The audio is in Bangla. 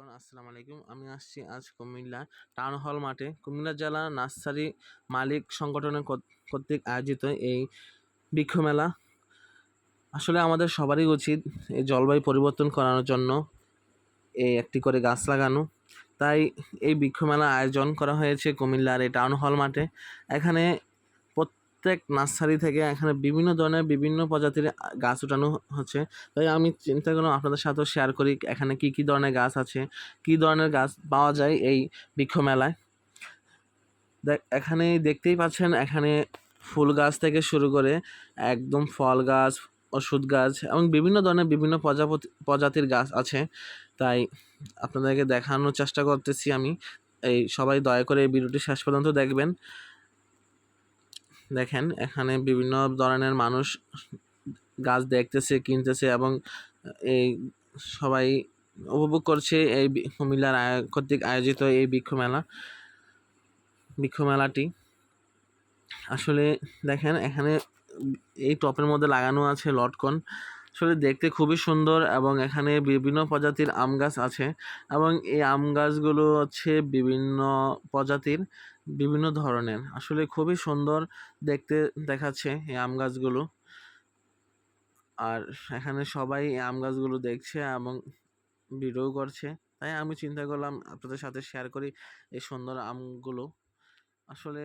এভরিওয়ান আসসালামু আলাইকুম। আমি আসছি আজ কুমিল্লা টাউন হল মাঠে। কুমিল্লা জেলা নার্সারি মালিক সংগঠনের কর্তৃক আয়োজিত এই বৃক্ষ মেলা। আসলে আমাদের সবারই উচিত এই জলবায়ু পরিবর্তন করানোর জন্য এই একটি করে গাছ লাগানো। তাই এই বৃক্ষ মেলা আয়োজন করা হয়েছে কুমিল্লার এই টাউন হল মাঠে। এখানে প্রত্যেক নার্সারি থেকে এখানে বিভিন্ন ধরনের বিভিন্ন প্রজাতির গাছ উঠানো হচ্ছে। তাই আমি চিন্তা করলাম আপনাদের সাথেও শেয়ার করি এখানে কি কি ধরনের গাছ আছে, কি ধরনের গাছ পাওয়া যায় এই বৃক্ষ মেলায়। দেখ এখানে দেখতেই পাচ্ছেন, এখানে ফুল গাছ থেকে শুরু করে একদম ফল গাছ, ওষুধ গাছ এবং বিভিন্ন ধরনের বিভিন্ন প্রজাপতি, প্রজাতির গাছ আছে। তাই আপনাদেরকে দেখানোর চেষ্টা করতেছি আমি। এই সবাই দয়া করে এই ভিডিওটি শেষ পর্যন্ত দেখবেন। দেখেন, এখানে বিভিন্ন ধরনের মানুষ গাছ দেখতেছে, কিনতেছে এবং এই সবাই উপভোগ করছে এই কুমিল্লার কর্তৃক আয়োজিত এই বৃক্ষমেলা বৃক্ষমেলাটি বৃক্ষ মেলাটি। আসলে দেখেন, এখানে এই টপের মধ্যে লাগানো আছে লটকন। আসলে দেখতে খুবই সুন্দর এবং এখানে বিভিন্ন প্রজাতির আম গাছ আছে এবং এই আম গাছগুলো হচ্ছে বিভিন্ন প্রজাতির বিভিন্ন ধরনের। আসলে খুবই সুন্দর দেখতে দেখাচ্ছে এই আম গাছগুলো। আর এখানে সবাই এই আম গাছগুলো দেখছে এবং ভিডিও করছে। তাই আমি চিন্তা করলাম আপনাদের সাথে শেয়ার করি এই সুন্দর আমগুলো। আসলে